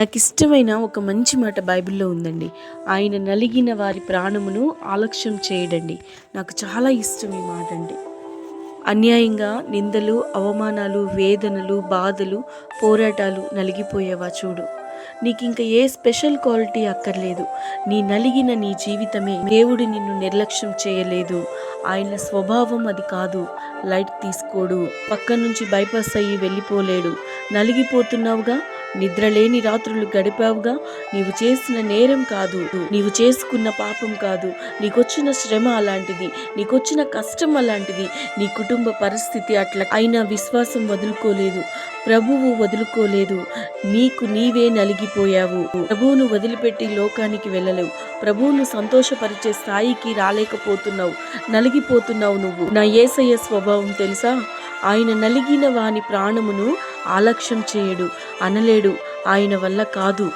నాకు ఇష్టమైన ఒక మంచి మాట బైబిల్లో ఉందండి. ఆయన నలిగిన వారి ప్రాణమును ఆలక్ష్యం చేయడండి. నాకు చాలా ఇష్టం ఈ మాట అండి అన్యాయంగా నిందలు అవమానాలు వేదనలు బాధలు పోరాటాలు నలిగిపోయేవా చూడు. నీకు ఇంకా ఏ స్పెషల్ క్వాలిటీ అక్కర్లేదు. నీ నలిగిన నీ జీవితమే. దేవుడు నిన్ను నిర్లక్ష్యం చేయలేదు. ఆయన స్వభావం అది కాదు. లైట్ తీసుకోడు. పక్క నుంచి బైపాస్ అయ్యి వెళ్ళిపోలేడు. నలిగిపోతున్నావుగా? నిద్రలేని రాత్రులు గడిపావుగా నీవు చేసిన నేరం కాదు నీవు చేసుకున్న పాపం కాదు నీకొచ్చిన శ్రమ అలాంటిది నీకొచ్చిన కష్టం అలాంటిది నీ కుటుంబ పరిస్థితి అట్లా అయినా విశ్వాసం వదులుకోలేదు ప్రభువు వదులుకోలేదు నీకు నీవే నలిగిపోయావు. ప్రభువును వదిలిపెట్టి లోకానికి వెళ్ళలేవు ప్రభువును సంతోషపరిచే స్థాయికి రాలేకపోతున్నావు నలిగిపోతున్నావు నువ్వు. నా ఏసయ్య స్వభావం తెలుసా? ఆయన నలిగిన వాని ప్రాణమును ఆలక్ష్యం చేయడు అనలేడు. ఆయన వల్ల కాదు.